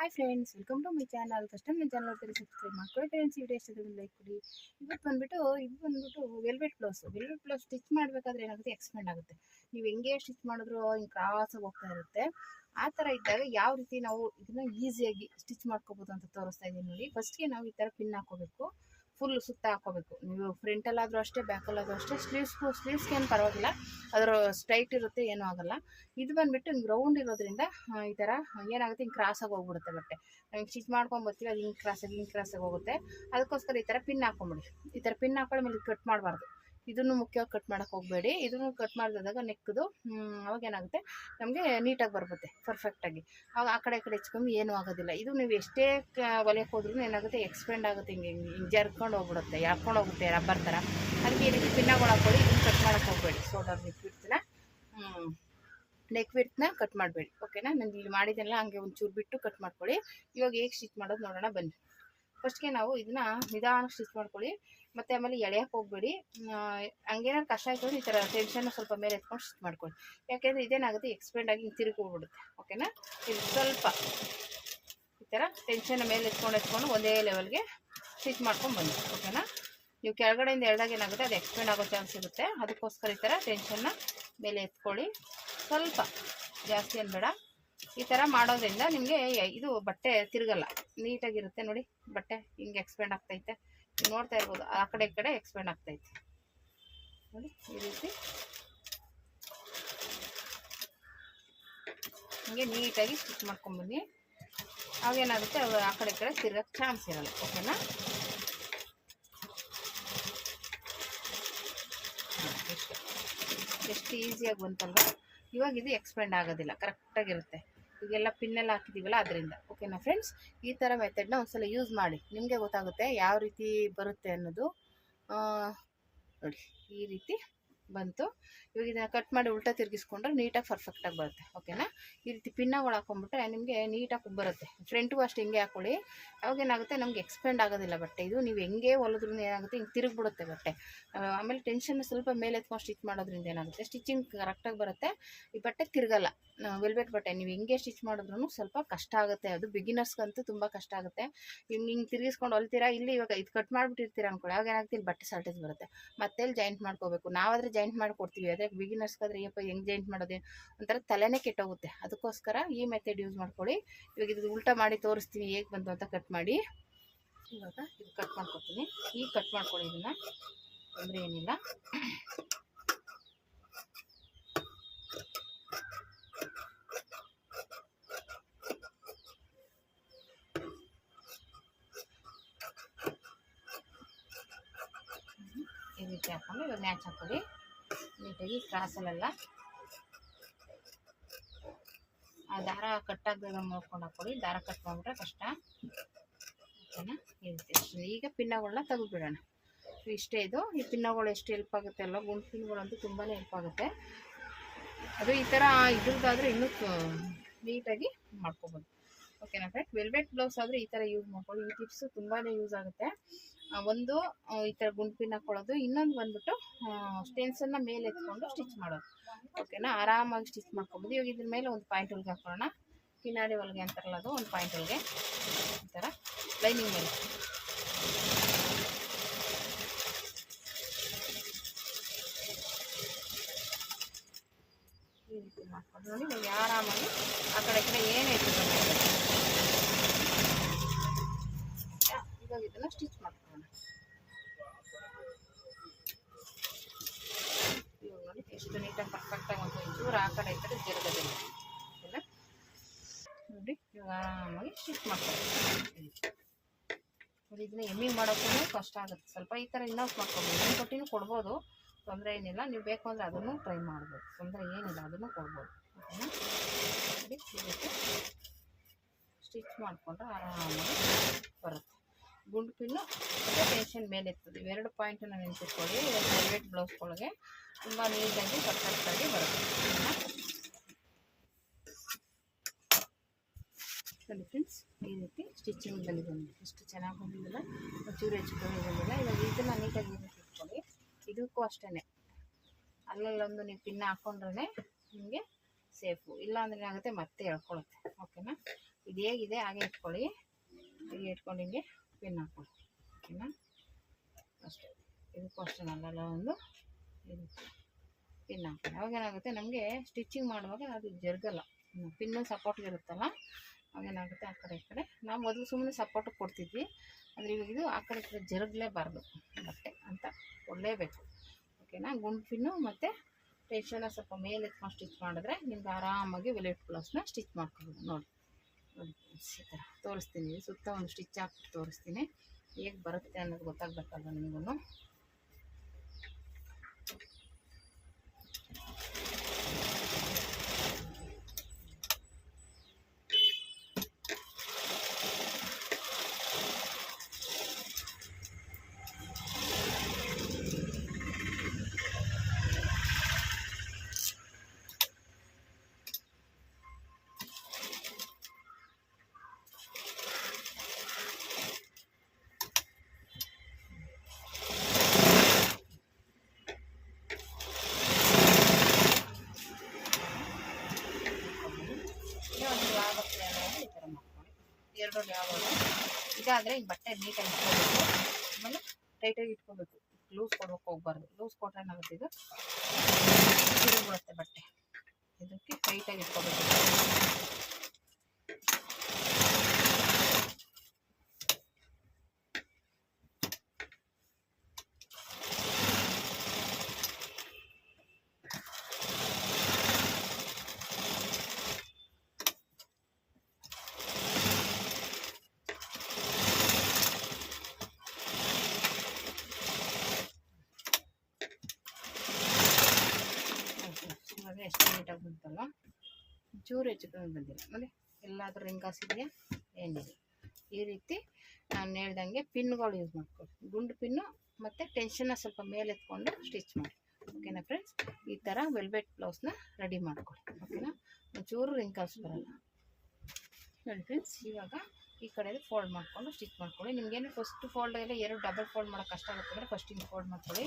Hi friends welcome to my channel first time ನನ್ನ channel ನೋಡ್ತೀರಿ subscribe ಮಾಡ್ಕೊಳ್ಳಿ friends video ಇಷ್ಟದ ಲೈಕ್ ಕೊಡಿ ಇವತ್ತು ಬಂದ್ಬಿಟ್ಟು ಇದು ಬಂದ್ಬಿಟ್ಟು velvet blouse velvet blouse stitch ಮಾಡಬೇಕಾದ್ರೆ ಏನಾಗುತ್ತೆ? ಎಕ್ಸ್ಪೆಂಡ್ ಆಗುತ್ತೆ. ನೀವು ಹೆಂಗೆ ಸ್ಟಿಚ್ ಮಾಡಿದ್ರು ಹಿಂಗೆ ಕ್ರಾಸಾಗಿ ಹೋಗ್ತಾ ಇರುತ್ತೆ. ಆ ಥರ ಇದ್ದಾಗ ಯಾವ ರೀತಿ ನಾವು ಇದನ್ನ ಈಸಿಯಾಗಿ ಸ್ಟಿಚ್ ಮಾಡ್ಕೋಬೋದು ಅಂತ ತೋರಿಸ್ತಾ ಇದ್ದೀನಿ ನೋಡಿ. ಫಸ್ಟ್ಗೆ ನಾವು ಈ ಥರ ಪಿನ್ ಹಾಕೋಬೇಕು ಫುಲ್ ಸುತ್ತ ಹಾಕೋಬೇಕು. ನೀವು ಫ್ರಂಟಲ್ಲಾದರೂ ಅಷ್ಟೇ ಬ್ಯಾಕಲ್ಲಾದರೂ ಅಷ್ಟೇ ಸ್ಲೀವ್ಸ್ಗೂ ಸ್ಲೀವ್ಸ್ಗೆ ಏನು ಪರವಾಗಿಲ್ಲ. ಅದರ ಸ್ಟ್ರೈಟ್ ಇರುತ್ತೆ, ಏನೂ ಆಗೋಲ್ಲ. ಇದು ಬಂದ್ಬಿಟ್ಟು ಹಿಂಗೆ ರೌಂಡ್ ಇರೋದ್ರಿಂದ ಈ ಥರ ಏನಾಗುತ್ತೆ, ಹಿಂಗೆ ಕ್ರಾಸಾಗಿ ಹೋಗ್ಬಿಡುತ್ತೆ ಬಟ್ಟೆ. ನಾವು ಸ್ಟಿಚ್ ಮಾಡ್ಕೊಂಡು ಬರ್ತೀವಿ, ಅದು ಹಿಂಗೆ ಕ್ರಾಸಾಗಿ ಹಿಂಗೆ ಕ್ರಾಸಾಗಿ ಹೋಗುತ್ತೆ. ಅದಕ್ಕೋಸ್ಕರ ಈ ಥರ ಪಿನ್ ಹಾಕೊಂಬಿಡಿ. ಈ ಥರ ಪಿನ್ ಹಾಕೊಳ್ಳೋ ಮೇಲೆ ಕಟ್ ಮಾಡಬಾರ್ದು. ಇದನ್ನು ಮುಖ್ಯವಾಗಿ ಕಟ್ ಮಾಡೋಕೆ ಹೋಗಬೇಡಿ. ಇದನ್ನು ಕಟ್ ಮಾಡಿದಾಗ ನೆಕ್ದು ಅವಾಗ ಏನಾಗುತ್ತೆ? ನಮಗೆ ನೀಟಾಗಿ ಬರುತ್ತೆ ಪರ್ಫೆಕ್ಟಾಗಿ ಆವಾಗ ಆ ಕಡೆ ಕಡೆ ಹೆಚ್ಕೊಂಡು ಏನೂ ಆಗೋದಿಲ್ಲ. ಇದು ನೀವು ಎಷ್ಟೇ ಒಲೆಕ್ ಹೋದ್ರೂ ಏನಾಗುತ್ತೆ ಎಕ್ಸ್ಪೆಂಡ್ ಆಗುತ್ತೆ, ಹಿಂಗೆ ಹಿಂಗೆ ಹಿಂಗೆ ಜರ್ಕೊಂಡು ಹೋಗ್ಬಿಡುತ್ತೆ ಎಳ್ಕೊಂಡು ಹೋಗುತ್ತೆ ರಬ್ಬರ್ ಥರ ಅದಕ್ಕೆ ಈ ರೀತಿ ಪಿನ್ನಾಗಳು ಇದನ್ನು ಕಟ್ ಮಾಡೋಕೆ ಹೋಗಬೇಡಿ. ಸೋಲಾರ್ ಹ್ಞೂ ನೆಕ್ ವಿಡ್ತ್ನ ಕಟ್ ಮಾಡಬೇಡಿ. ಓಕೆನಾ ನಾನು ಇಲ್ಲಿ ಮಾಡಿದ್ದೆಲ್ಲ ಹಂಗೆ ಒಂಚೂರು ಬಿಟ್ಟು ಕಟ್ ಮಾಡ್ಕೊಳ್ಳಿ. ಇವಾಗ ಹೇಗೆ ಸ್ಟಿಚ್ ಮಾಡೋದು ನೋಡೋಣ, ಬನ್ನಿ. ಫಸ್ಟ್ಗೆ ನಾವು ಇದನ್ನ ನಿಧಾನ ಸ್ಟಿಚ್ ಮಾಡ್ಕೊಳ್ಳಿ. ಮತ್ತು ಆಮೇಲೆ ಎಳೆಯಕ್ಕೆ ಹೋಗಬೇಡಿ. ಹಂಗೇನಾದ್ರು ಕಷ್ಟ ಆಯ್ತು ಈ ಥರ ಟೆನ್ಷನ್ ಸ್ವಲ್ಪ ಮೇಲೆ ಎತ್ಕೊಂಡು ಸ್ಟಿಚ್ ಮಾಡ್ಕೊಳ್ಳಿ. ಯಾಕೆಂದರೆ ಇದೇನಾಗುತ್ತೆ ಎಕ್ಸ್ಪೆಂಡ್ ಆಗಿ ತಿರುಗಿ ಹೋಗ್ಬಿಡುತ್ತೆ ಓಕೆನಾ ಇದು ಸ್ವಲ್ಪ ಈ ಥರ ಟೆನ್ಷನ್ ಮೇಲೆ ಎತ್ಕೊಂಡು ಎತ್ಕೊಂಡು ಒಂದೇ ಲೆವೆಲ್ಗೆ ಸ್ಟಿಚ್ ಮಾಡ್ಕೊಂಡು ಬನ್ನಿ. ಓಕೆನಾ ನೀವು ಕೆಳಗಡೆಯಿಂದ ಎಳ್ದಾಗ ಏನಾಗುತ್ತೆ, ಅದು ಎಕ್ಸ್ಪೆಂಡ್ ಆಗೋ ಚಾನ್ಸ್ ಇರುತ್ತೆ ಅದಕ್ಕೋಸ್ಕರ ಈ ಥರ ಟೆನ್ಷನ್ನ ಮೇಲೆ ಎತ್ಕೊಳ್ಳಿ. ಸ್ವಲ್ಪ ಜಾಸ್ತಿ ಅನ್ಬೇಡ ಬೇಡ. ಈ ಥರ ಮಾಡೋದ್ರಿಂದ ನಿಮಗೆ ಇದು ಬಟ್ಟೆ ತಿರುಗಲ್ಲ. ನೀಟಾಗಿರುತ್ತೆ ನೋಡಿ. ಬಟ್ಟೆ ಹಿಂಗೆ ಎಕ್ಸ್ಪೆಂಡ್ ಆಗ್ತೈತೆ. ನೋಡ್ತಾ ಇರ್ಬೋದು. ಆ ಕಡೆ ಈ ಕಡೆ ಎಕ್ಸ್ಪೆಂಡ್ ಆಗ್ತೈತೆ. ನೋಡಿ, ಈ ರೀತಿ. ಹಿಂಗೆ ನೀಟಾಗಿ ಸ್ಟಿಚ್ ಮಾಡ್ಕೊಂಬನ್ನಿ ಅವಾಗೇನಾಗುತ್ತೆ, ಅವು ಆ ಕಡೆ ಕಡೆ ತಿರ್ಗಕ್ಕೆ ಚಾನ್ಸ್ ಇರಲ್ಲ. ಓಕೆನಾ ಎಷ್ಟು ಈಸಿಯಾಗಿ ಬಂತಲ್ವ? ಇವಾಗ ಇದು ಎಕ್ಸ್ಪೆಂಡ್ ಆಗೋದಿಲ್ಲ. ಕರೆಕ್ಟಾಗಿರುತ್ತೆ ಈಗೆಲ್ಲ ಪಿನ್ನೆಲ್ಲ ಹಾಕಿದ್ದೀವಲ್ಲ ಅದರಿಂದ. ಓಕೆನಾ ಫ್ರೆಂಡ್ಸ್ ಈ ಥರ ಮೆಥಡ್ನ ಒಂದ್ಸಲ ಯೂಸ್ ಮಾಡಿ. ನಿಮಗೆ ಗೊತ್ತಾಗುತ್ತೆ ಯಾವ ರೀತಿ ಬರುತ್ತೆ ಅನ್ನೋದು. ನೋಡಿ, ಈ ರೀತಿ. ಬಂತು. ಇವಾಗ ಇದನ್ನ ಕಟ್ ಮಾಡಿ ಉಲ್ಟಾ ತಿರುಗಿಸ್ಕೊಂಡ್ರೆ ನೀಟಾಗಿ ಪರ್ಫೆಕ್ಟಾಗಿ ಬರುತ್ತೆ ಓಕೆನಾ ಈ ರೀತಿ ಪಿನ್ನಗಳು ಹಾಕೊಂಡ್ಬಿಟ್ರೆ ನಿಮಗೆ ನೀಟಾಗಿ ಬರುತ್ತೆ. ಫ್ರಂಟ್ಗೂ ಅಷ್ಟು ಹಿಂಗೆ ಹಾಕೊಳ್ಳಿ. ಅವಾಗ ಏನಾಗುತ್ತೆ? ನಮಗೆ ಎಕ್ಸ್ಪೆಂಡ್ ಆಗೋದಿಲ್ಲ ಬಟ್ಟೆ. ಇದು ನೀವು ಹೆಂಗೆ ಹೊಲಿದ್ರೂ ಏನಾಗುತ್ತೆ? ಹಿಂಗೆ ತಿರುಗಿಬಿಡುತ್ತೆ ಬಟ್ಟೆ. ಆಮೇಲೆ ಟೆನ್ಷನ್ ಸ್ವಲ್ಪ ಮೇಲೆ ಎತ್ಕೊಂಡು ಸ್ಟಿಚ್ ಮಾಡೋದ್ರಿಂದ ಏನಾಗುತ್ತೆ? ಸ್ಟಿಚಿಂಗ್ ಕರೆಕ್ಟಾಗಿ ಬರುತ್ತೆ. ಈ ಬಟ್ಟೆ ತಿರುಗಲ್ಲ. ವೆಲ್ವೆಟ್ ಬಟ್ಟೆ. ನೀವು ಹೆಂಗೆ ಸ್ಟಿಚ್ ಮಾಡಿದ್ರೂ ಸ್ವಲ್ಪ ಕಷ್ಟ ಆಗುತ್ತೆ. ಅದು ಬಿಗಿನರ್ಸ್ಗಂತೂ ತುಂಬ ಕಷ್ಟ ಆಗುತ್ತೆ. ಹಿಂಗೆ ಹಿಂಗೆ ತಿರುಗಿಸ್ಕೊಂಡು ಹೊಲ್ತೀರಾ? ಇಲ್ಲಿ ಇವಾಗ ಇದು ಕಟ್ ಮಾಡಿಬಿಟ್ಟಿರ್ತೀರ ಅನ್ಕೊಳ್ಳಿ. ಅವಾಗ ಏನಾಗುತ್ತೆ? ಇಲ್ಲಿ ಬಟ್ಟೆ ಸಾಲ್ಟೇಜ್ ಬರುತ್ತೆ. ಮತ್ತೆ ಇಲ್ಲಿ ಜಾಯಿಂಟ್ ಮಾಡ್ಕೋಬೇಕು? ನಾವಾದರೆ ಜಾಯಿಂಟ್ ಮಾಡಿಕೊಡ್ತೀವಿ. ಅದೇ ಬಿಗಿನರ್ಸ್ಗಾದ್ರೆ ಅಯ್ಯಪ್ಪ, ಹೆಂಗೆ ಜಾಯಿಂಟ್ ಮಾಡೋದು? ಒಂಥರ ತಲೆನೇ ಕೆಟ್ಟೋಗುತ್ತೆ. ಅದಕ್ಕೋಸ್ಕರ ಈ ಮೆಥಡ್ ಯೂಸ್ ಮಾಡ್ಕೊಳ್ಳಿ. ಇವಾಗ ಇದು ಉಲ್ಟಾ ಮಾಡಿ ತೋರಿಸ್ತೀನಿ ಹೇಗೆ ಬಂತು ಅಂತ ಕಟ್ ಮಾಡಿ. ಇವಾಗ ಇದು ಕಟ್ ಮಾಡ್ಕೊತೀನಿ ಈಗ ಕಟ್ ಮಾಡ್ಕೊಳ್ಳಿ ಇದನ್ನು. ತೊಂದರೆ ಏನಿಲ್ಲ. ಈ ರೀತಿ ಹಾಕೊಂಡು ಇವಾಗ ಮ್ಯಾಚ್ ಹಾಕೊಳ್ಳಿ. ನೀಟಾಗಿ ಕ್ರಾಸಲ್ಲೆಲ್ಲ ಆ ದಾರ ಕಟ್ ಆಗದಾಗ ನೋಡ್ಕೊಂಡು ಹಾಕೊಳ್ಳಿ. ದಾರ ಕಟ್ ಮಾಡಿಬಿಟ್ರೆ ಕಷ್ಟ. ಓಕೆನಾ? ಅಷ್ಟೇ. ಈಗ ಪಿನ್ನಗಳನ್ನ ತೆಗೆದುಬಿಡೋಣ. ಇಷ್ಟೇ ಇದು. ಈ ಪಿನ್ನಗಳು ಎಷ್ಟು ಹೆಲ್ಪ್ ಆಗುತ್ತೆ ಅಲ್ಲ, ಗುಂಡು ಪಿನ್ಗಳಂತೂ ತುಂಬಾ ಹೆಲ್ಪ್ ಆಗುತ್ತೆ. ಅದು ಈ ಥರ ಇದ್ರದ್ದಾದರೆ ಇನ್ನೂ ನೀಟಾಗಿ ಮಾಡ್ಕೋಬೋದು. ಓಕೆನಾ ಫ್ರೆಂಡ್ ವೆಲ್ವೆಟ್ ಬ್ಲೌಸ್ ಆದರೆ ಈ ಥರ ಯೂಸ್ ಮಾಡ್ಕೊಳ್ಳಿ. ಈ ಟಿಪ್ಸು ತುಂಬಾ ಯೂಸ್ ಆಗುತ್ತೆ. ಒಂದು ಈ ಥರ ಕೊಡೋದು. ಹಾಕೊಳ್ಳೋದು ಇನ್ನೊಂದು ಬಂದ್ಬಿಟ್ಟು ಸ್ಟೆನ್ಸನ್ನ ಮೇಲೆ ಎತ್ಕೊಂಡು ಸ್ಟಿಚ್ ಮಾಡೋದು. ಓಕೆನಾ ಆರಾಮಾಗಿ ಸ್ಟಿಚ್ ಮಾಡ್ಕೊಬೋದು ಇವಾಗ ಇದ್ರ ಮೇಲೆ ಒಂದು ಪಾಯಿಂಟ್ ಹೊಲಿಗೆ ಹಾಕೊಳ್ಳೋಣ. ಕಿನ್ನಾಡಿ ಹೊಲಿಗೆ ಅಂತಾರಲ್ಲ ಅದು, ಒಂದು ಪಾಯಿಂಟ್ ಹೊಲಿಗೆ. ಈ ಥರ ಲೈನಿಂಗ್ ಮೇಲೆ. ಈ ರೀತಿ ಮಾಡ್ಕೊಂಡು ನೋಡಿ ಆರಾಮಾಗಿ ಆ ಕಡೆ, ಈ ಕಡೆ ಏನೇ ಇರ್ತದೆ ಇವಾಗ ಇದನ್ನ ಸ್ಟಿಚ್ ಮಾಡ್ಕೊಳ್ಳೋಣ ಎಷ್ಟು ನೀಟಾಗಿ ಪರ್ಫೆಕ್ಟಾಗಿ ಒಂದು ಚೂರು ಆ ಕಡೆ ಈ ಕಡೆ ತಿರುಗೋದಿಲ್ಲ ಇಲ್ಲ ನೋಡಿ ಆರಾಮಾಗಿ ಸ್ಟಿಚ್ ಮಾಡ್ಕೊಳ್ಳಿ ಇದನ್ನ ಎಮ್ಮಿಂಗ್ ಮಾಡೋಕ್ಕೂ ಕಷ್ಟ ಆಗುತ್ತೆ ಸ್ವಲ್ಪ ಈ ಥರ ಇನ್ನೂ ಮಾಡ್ಕೊಬೋದು ಕೊಟ್ಟಿನೂ ಕೊಡ್ಬೋದು ತೊಂದರೆ ಏನಿಲ್ಲ ನೀವು ಬೇಕು ಅಂದರೆ ಅದನ್ನು ಟ್ರೈ ಮಾಡ್ಬೋದು ತೊಂದರೆ ಏನಿಲ್ಲ ಅದನ್ನು ಕೊಡ್ಬೋದು ಓಕೆನಾ ಸ್ಟಿಚ್ ಮಾಡಿಕೊಂಡ್ರೆ ಆರಾಮಾಗಿ ಬರುತ್ತೆ ಗುಂಡು ಪಿನ್ನು ಮತ್ತು ಟೆನ್ಷನ್ ಮೇಲೆ ಇರ್ತದೆ. ಇವೆರಡು ಪಾಯಿಂಟನ್ನು ಇವಾಗ ಪ್ರೈವೇಟ್ ಬ್ಲೌಸ್ಗಳಿಗೆ ತುಂಬ ನೀಟಾಗಿ ಪರ್ಫೆಕ್ಟಾಗಿ ಬರುತ್ತೆ. ನೋಡಿ ಫ್ರೆಂಡ್ಸ್ ಈ ರೀತಿ ಸ್ಟಿಚಿಂಗ್ ಬಂದಿದೆ ಇಷ್ಟು ಎಷ್ಟು ಚೆನ್ನಾಗಿ ಬಂದಿಲ್ಲ ಚೂರು ಹೆಚ್ಚು ಕಮ್ಮಿ ಬಂದಿಲ್ಲ ಇವಾಗ ಇದನ್ನು ನೀಟಾಗಿ ಇಟ್ಕೊಳ್ಳಿ ಇದಕ್ಕೂ ಅಷ್ಟೇ ಅಲ್ಲಲ್ಲೊಂದು ನೀವು ಪಿನ್ ಹಾಕ್ಕೊಂಡ್ರೆ ನಿಮಗೆ ಸೇಫು ಇಲ್ಲ ಅಂದರೆ ಏನಾಗುತ್ತೆ ಮತ್ತೆ ಹೇಳ್ಕೊಳುತ್ತೆ ಓಕೆನಾ ಇದು ಹೇಗಿದೆ? ಹಾಗೆ ಇಟ್ಕೊಳ್ಳಿ. ಹೀಗೆ ಇಟ್ಕೊಂಡು ಹಿಂಗೆ ಪಿನ್ ಹಾಕ್ಕೊಳ್ಳಿ ಓಕೆನಾ ಅಷ್ಟೇ ಇದಕ್ಕೂ ಅಷ್ಟೇ ನಲ್ಲೆಲ್ಲ ಒಂದು ಇದು ಪಿನ್ ಹಾಕ್ಕೊಳ್ಳಿ ಅವಾಗ ಏನಾಗುತ್ತೆ, ನಮಗೆ ಸ್ಟಿಚಿಂಗ್ ಮಾಡುವಾಗ ಅದು ಜರುಗಲ್ಲ. ಪಿನ್ನು ಸಪೋರ್ಟ್ಗೆ ಇರುತ್ತಲ್ಲ ಅವಾಗೇನಾಗುತ್ತೆ ಆ ಕಡೆ ಈ ಕಡೆ. ನಾವು ಮೊದಲು ಸುಮ್ಮನೆ ಸಪೋರ್ಟ್ ಕೊಡ್ತಿದ್ವಿ. ಆದರೆ ಇವಾಗ ಇದು ಆ ಕಡೆ ಈ ಕಡೆ ಜರುಗಲೇಬಾರ್ದು. ಬಟ್ಟೆ ಅಂತ ಕೊಡಲೇಬೇಕು. ಓಕೆನಾ? ಗುಂಡು ಪಿನ್ನು ಮತ್ತು ಟೆನ್ಷನ್ನ ಸ್ವಲ್ಪ ಮೇಲೆ ಎತ್ಕೊಂಡು ಸ್ಟಿಚ್ ಮಾಡಿದ್ರೆ ನಿಮ್ಗೆ ಆರಾಮಾಗಿ ವೆಲೆಟ್ ಬ್ಲೌಸ್ನ ಸ್ಟಿಚ್ ಮಾಡ್ಕೊಬೋದು. ನೋಡಿ. ಈ ತೋರಿಸ್ತೀನಿ ಸುತ್ತ ಒಂದು ಸ್ಟಿಚ್ ಹಾಕ್ಬಿಟ್ಟು ತೋರಿಸ್ತೀನಿ. ಹೇಗೆ ಬರುತ್ತೆ ಅನ್ನೋದು ಗೊತ್ತಾಗಬೇಕಲ್ವ ನಿಮಗೂ ಇನ್ನೊಂದು ಆಗುತ್ತೆ ಅನ್ನೋದು ಈ ಥರ ಮಾಡ್ಕೊಳ್ಳಿ ಎರಡು ಯಾವಾಗ ಈ ಬಟ್ಟೆ ನೀಟಾಗಿ ಇಟ್ಕೋಬೇಕು. ಆಮೇಲೆ ಟೈಟಾಗಿ ಇಟ್ಕೋಬೇಕು. ಲೂಸ್ ಕೊಡ್ಬೇಕು ಹೋಗ್ಬಾರ್ದು. ಲೂಸ್ ಕೊಟ್ಟರೆ ಏನಾಗುತ್ತೆ ಇದು ಬಿಡುತ್ತೆ ಬಟ್ಟೆ. ಇದಕ್ಕೆ ಟೈಟಾಗಿ ಇಟ್ಕೋಬೇಕು ಇವಾಗ ಎಷ್ಟು ನೀಟಾಗಿ ಬಂತಲ್ಲ ಚೂರು ಹೆಚ್ಚು ಬಂದಿಲ್ಲ. ಆಮೇಲೆ ಎಲ್ಲಾದರೂ ರಿಂಗ್ ಇದೆಯಾ ಏನಿದೆ? ಈ ರೀತಿ ನಾನು ಹೇಳ್ದಂಗೆ ಪಿನ್ಗಳು ಯೂಸ್ ಮಾಡ್ಕೊಳ್ಳಿ ಗುಂಡು ಪಿನ್ನು ಮತ್ತು ಟೆನ್ಷನ್ನ ಸ್ವಲ್ಪ ಮೇಲೆ ಎತ್ಕೊಂಡು ಸ್ಟಿಚ್ ಮಾಡಿ. ಓಕೆನಾ ಫ್ರೆಂಡ್ಸ್ ಈ ಥರ ವೆಲ್ವೆಟ್ ಬ್ಲೌಸ್ನ ರೆಡಿ ಮಾಡ್ಕೊಳ್ಳಿ ಓಕೆನಾ ಒಂಚೂರು ರಿಂಕಲ್ಸ್ ಬರಲ್ಲ. ನೋಡಿ ಫ್ರೆಂಡ್ಸ್ ಇವಾಗ ಈ ಕಡೆ ಫೋಲ್ಡ್ ಮಾಡ್ಕೊಂಡು ಸ್ಟಿಚ್ ಮಾಡ್ಕೊಳ್ಳಿ ನಿಮಗೇನು ಫಸ್ಟ್ ಫೋಲ್ಡ್ ಎಲ್ಲ ಎರಡು ಡಬಲ್ ಫೋಲ್ಡ್ ಮಾಡೋಕ್ಕೆ ಕಷ್ಟ ಆಗುತ್ತೆ ಅಂದರೆ ಫಸ್ಟ್ ಫೋಲ್ಡ್ ಮಾಡ್ಕೊಳ್ಳಿ.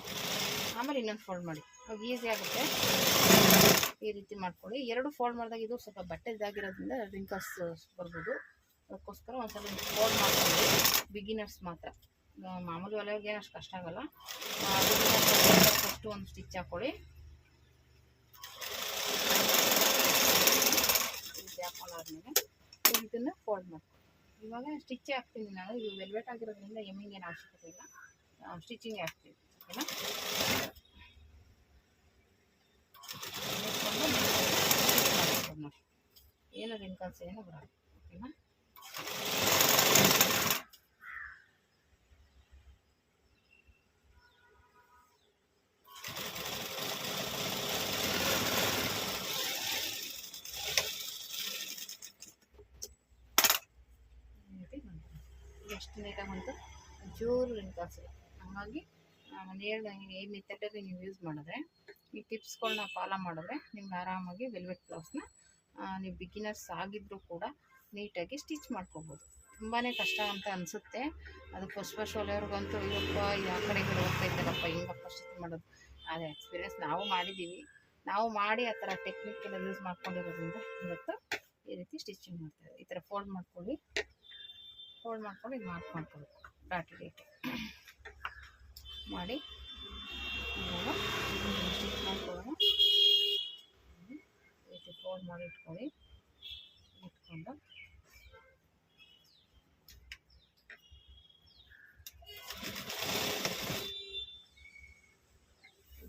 ಆಮೇಲೆ ಇನ್ನೊಂದು ಫೋಲ್ಡ್ ಮಾಡಿ. ಅವಾಗ ಈಸಿ ಆಗುತ್ತೆ. ಈ ರೀತಿ ಮಾಡ್ಕೊಳ್ಳಿ. ಎರಡು ಫೋಲ್ಡ್ ಮಾಡಿದಾಗ ಇದು ಸ್ವಲ್ಪ ಬಟ್ಟೆ ಇದಾಗಿರೋದ್ರಿಂದ ರಿಂಕಲ್ಸ್ ಬರ್ಬೋದು. ಅದಕ್ಕೋಸ್ಕರ ಒಂದ್ಸಲ ಫೋಲ್ಡ್ ಮಾಡ್ಕೊಳ್ಳಿ. ಬಿಗಿನರ್ಸ್ ಮಾತ್ರ. ಮಾಮೂಲಿ ಒಲೆಯವ್ರಿಗೆ ಏನು ಅಷ್ಟು ಕಷ್ಟ ಆಗಲ್ಲ. ಫಸ್ಟು ಒಂದು ಸ್ಟಿಚ್ ಹಾಕ್ಕೊಳ್ಳಿ ಈ ಹಾಕೊಂಡಾದ್ಮೇಲೆ ಇದನ್ನು ಫೋಲ್ಡ್ ಮಾಡ್ಕೊಳ್ಳಿ. ಇವಾಗ ಸ್ಟಿಚ್ ಹಾಕ್ತೀನಿ ನಾನು. ಇದು ವೆಲ್ವೆಟ್ ಆಗಿರೋದ್ರಿಂದ ಎಮ್ಮಿಂಗ್ ಏನು ಅವಶ್ಯಕತೆ ಇಲ್ಲ. ಸ್ಟಿಚಿಂಗ್ ಹಾಕ್ತೀನಿ. ಓಕೆನಾ ನೆಕ್ಕೊಂಡು ನೋಡಿ ಏನು ರಿಂಕಲ್ಸ್ ಏನು ಬರಲ್ಲ ಓಕೆನಾ. ಎಷ್ಟು ನೀಟಾಗಿ ಬಂತು? ಜೋರು ರಿಂಕಲ್ಸ್ ಹಾಗಾಗಿ ನಾನು ಹೇಳ್ದಂಗೆ ಈ ಮೆಥಡಲ್ಲಿ ನೀವು ಯೂಸ್ ಮಾಡಿದ್ರೆ, ಈ ಟಿಪ್ಸ್ಗಳನ್ನ ಫಾಲೋ ಮಾಡಿದ್ರೆ ನಿಮ್ಗೆ ಆರಾಮಾಗಿ ವೆಲ್ವೆಟ್ ಬ್ಲೌಸ್ನ ನೀವು ಬಿಗಿನರ್ಸ್ ಆಗಿದ್ದರೂ ಕೂಡ ನೀಟಾಗಿ ಸ್ಟಿಚ್ ಮಾಡ್ಕೋಬೋದು. ತುಂಬಾ ಕಷ್ಟ ಅಂತ ಅನಿಸುತ್ತೆ. ಅದು ಫಸ್ಟ್ ಹೊಲೆಯವ್ರಿಗಂತೂ ಇವಪ್ಪ ಯಾವ ಕಡೆ ಕಡೆ ಹೋಗ್ತಾ ಇದ್ದಾರಪ್ಪ, ಹಿಂಗಪ್ಪ ಸ್ಟಿಚ್ ಮಾಡೋದು? ಅದೇ ಎಕ್ಸ್ಪೀರಿಯನ್ಸ್ ನಾವು ಮಾಡಿದ್ದೀವಿ. ನಾವು ಮಾಡಿ ಆ ಥರ ಟೆಕ್ನಿಕ್ ಎಲ್ಲ ಯೂಸ್ ಮಾಡ್ಕೊಂಡಿರೋದ್ರಿಂದ ಇವತ್ತು ಈ ರೀತಿ ಸ್ಟಿಚಿಂಗ್ ಮಾಡ್ತಾರೆ ಈ ಥರ ಫೋಲ್ಡ್ ಮಾಡ್ಕೊಳ್ಳಿ. ಫೋಲ್ಡ್ ಮಾಡ್ಕೊಂಡು ಇದು ಮಾರ್ಕ್ ಮಾಡ್ಕೋಬೇಕು ಡಾಟ್ ಡೇಟ್ ಮಾಡಿ ಇವಾಗ ಸ್ಟಿಚ್ ಮಾಡ್ಕೊಳ್ಳೋಣ ಈ ರೀತಿ ಫೋಲ್ಡ್ ಮಾಡಿ ಇಟ್ಕೊಳ್ಳಿ ಇಟ್ಕೊಂಡು.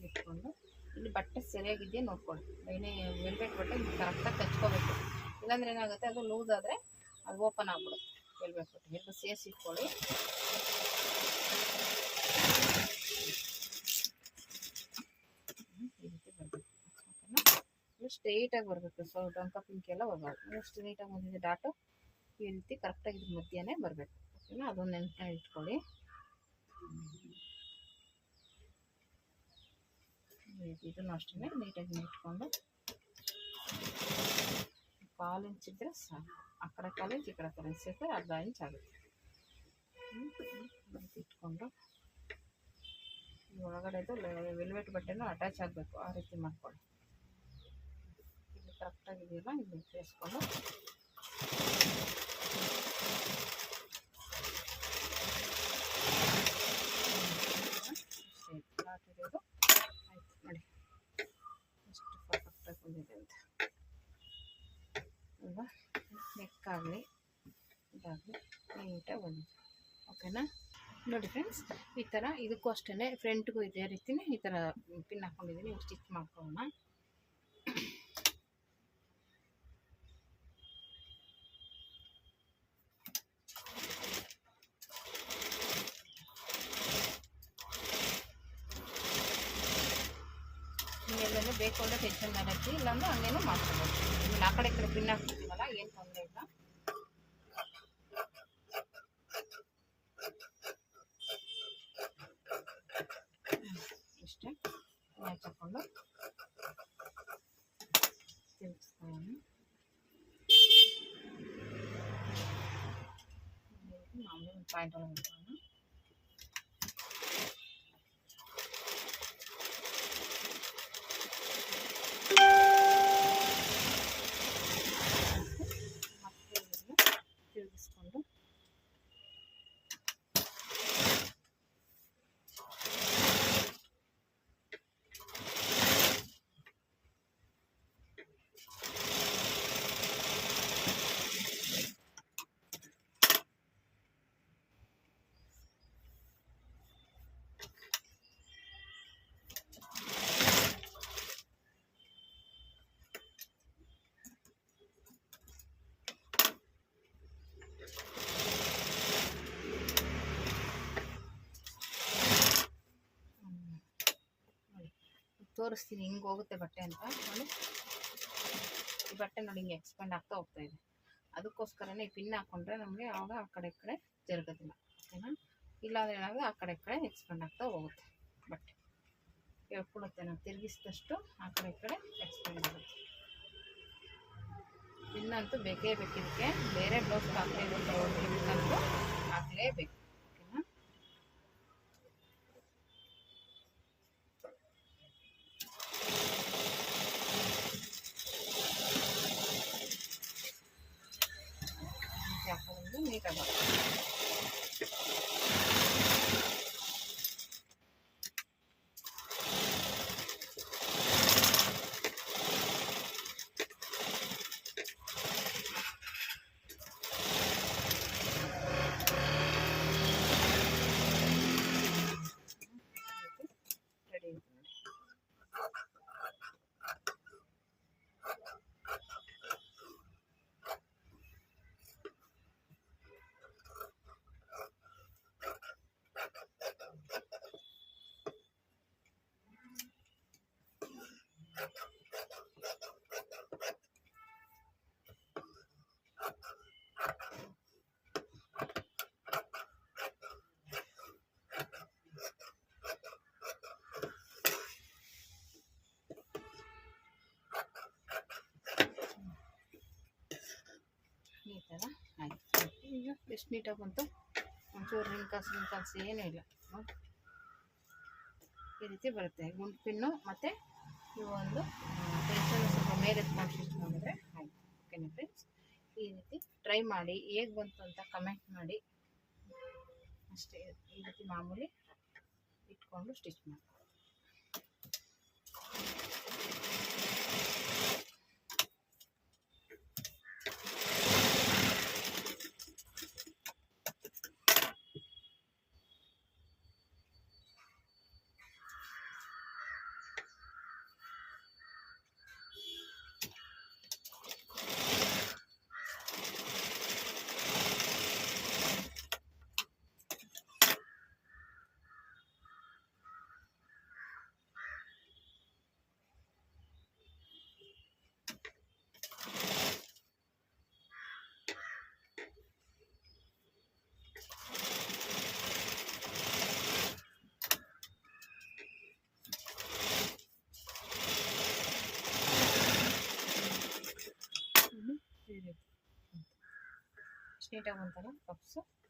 ಇಟ್ಕೊಂಡು. ಇಲ್ಲಿ ಬಟ್ಟೆ ಸರಿಯಾಗಿದೆಯಾ ನೋಡ್ಕೊಳ್ಳಿ. ಏನೇ ವೆಲ್ವೆಟ್ ಬಟ್ಟೆ ಕರೆಕ್ಟಾಗಿ ಕಚ್ಕೋಬೇಕು. ಇಲ್ಲಾಂದ್ರೆ ಏನಾಗುತ್ತೆ, ಅದು ಲೂಸ್ ಆದರೆ ಅದು ಓಪನ್ ಆಗ್ಬಿಡುತ್ತೆ. ವೆಲ್ವೆಟ್ ಬಟ್ಟೆ. ಎರಡು ಸೇರಿಸಿ ಇಟ್ಕೊಳ್ಳಿ ಹ್ಮ್, ಈ ರೀತಿ ಬರಬೇಕು ಓಕೆನಾ ಸ್ಟ್ರೈಟಾಗಿ ಬರಬೇಕು. ಸೊ ಡೊಂಕ ಪಿಂಕಿ ಎಲ್ಲ ಬರಬಾರ್ದು ಎಷ್ಟು ನೀಟಾಗಿ ಬಂದಿದೆ ಡಾಟು ಈ ರೀತಿ ಕರೆಕ್ಟಾಗಿ ಇದ್ರ ಮಧ್ಯಾಹ್ನ ಬರಬೇಕು. ಓಕೆನಾ ಅದೊಂದು ನೆನ್ಕೊಂಡು ಇಟ್ಕೊಳ್ಳಿ. ಇದನ್ನು ಅಷ್ಟೇ ನೀಟಾಗಿ ಇಟ್ಕೊಂಡು ಕಾಲು ಇಂಚ್ ಇದ್ದರೆ ಸಾಕು. ಆ ಕಡೆ ಕಾಲು ಇಂಚ್ ಈ ಕಡೆ ಕಾಲು ಇಂಚ್ ಸೇರಿದ್ರೆ ಅರ್ಧ ಇಂಚ್ ಆಗುತ್ತೆ. ಇಟ್ಕೊಂಡು. ಒಳಗಡೆದು ವೆಲ್ವೆಟ್ ಬಟ್ಟೆನೂ ಅಟ್ಯಾಚ್ ಆಗಬೇಕು. ಆ ರೀತಿ ಮಾಡ್ಕೊಳ್ಳಿ. ಕರೆಕ್ಟಾಗಿದೆಯಲ್ಲ? ಇದನ್ನು ಸೇರಿಸ್ಕೊಂಡು ಹಾಕಿರೋದು ಆಯ್ತು ಮಾಡಿ ಎಷ್ಟು ಪರ್ಫೆಕ್ಟಾಗಿ ಬಂದಿದೆ ಅಂತ. ಅಲ್ವಾ? ನೆಕ್ಕಾಗಲಿ, ಇದಾಗಲಿ ನೀಟಾಗಿ ಬಂದಿದೆ. ಓಕೆನಾ ನೋಡಿ ಫ್ರೆಂಡ್ಸ್ ಈ ಥರ ಇದಕ್ಕೂ ಅಷ್ಟೇ ಫ್ರಂಟ್ಗೂ ಇದೇ ರೀತಿನೇ ಈ ಥರ ಪಿನ್ ಹಾಕ್ಕೊಂಡಿದ್ದೀನಿ ಸ್ಟಿಚ್ ಮಾಡ್ಕೊಳ್ಳೋಣ. ತೋರಿಸ್ತೀನಿ, ಹಿಂಗೆ ಹೋಗುತ್ತೆ ಬಟ್ಟೆ ಅಂತ. ನೋಡಿ. ಈ ಬಟ್ಟೆ ನೋಡಿ ಹಿಂಗೆ ಎಕ್ಸ್ಪೆಂಡ್ ಆಗ್ತಾ ಹೋಗ್ತಾ ಇದೆ. ಅದಕ್ಕೋಸ್ಕರನೇ ಪಿನ್ ಹಾಕ್ಕೊಂಡ್ರೆ ನಮಗೆ ಆವಾಗ ಆ ಕಡೆ ಈ ಕಡೆ ಜರುಗೋದಿಲ್ಲ ಓಕೆನಾ ಇಲ್ಲಾಂದ್ರೆ ಏನಾಗುತ್ತೆ ಆ ಕಡೆ ಕಡೆ ಎಕ್ಸ್ಪೆಂಡ್ ಆಗ್ತಾ ಹೋಗುತ್ತೆ ಬಟ್ಟೆ. ಹೇಳ್ಕೊಡುತ್ತೆ ನಾವು ತಿರುಗಿಸಿದಷ್ಟು ಆ ಕಡೆ ಈ ಕಡೆ ಎಕ್ಸ್ಪೆಂಡ್ ಆಗುತ್ತೆ. ಪಿನ್ ಅಂತೂ ಬೇಕೇ ಬೇಕಿದ್ದಕ್ಕೆ ಬೇರೆ ಬ್ಲೌಸ್ ಹಾಕಲೇಬೇಕು ಹಾಕಲೇಬೇಕು ಓಕೆನಾ ಹೀಗೆ ಹಾಕೋದು ನೀಟಾಗಿ ಬರುತ್ತೆ. ರೆಡಿ ಆಯ್ತು ನೋಡಿ ಈ ಥರ ಆಯ್ತು ಈಗ ಎಷ್ಟು ನೀಟಾಗಿ ಬಂತು? ಒಂಚೂರು ರಿಂಕಲ್ಸ್ ರಿಂಕಲ್ಸ್ ಏನೂ ಇಲ್ಲ. ಈ ರೀತಿ ಬರುತ್ತೆ. ಗುಂಡು ಪಿನ್ನು ಮತ್ತು ಇವು ಒಂದು ಟೆನ್ಷನ್ ಸ್ವಲ್ಪ ಮೇಲೆ ಎತ್ಕೊಂಡು ಮಾಡಿದ್ರೆ ಆಯಿತು. ಓಕೆನಾ ಫ್ರೆಂಡ್ಸ್ ಈ ರೀತಿ ಟ್ರೈ ಮಾಡಿ. ಹೇಗೆ ಬಂತು ಅಂತ ಕಮೆಂಟ್ ಮಾಡಿ. ಅಷ್ಟೇ, ಈ ರೀತಿ ಮಾಮೂಲಿ ಇಟ್ಕೊಂಡು ಸ್ಟಿಚ್ ಮಾಡಿ ನೀಟಾಗಿ ಬಂತಲ್ಲ ಕಪ್ಸು ಇಷ್ಟು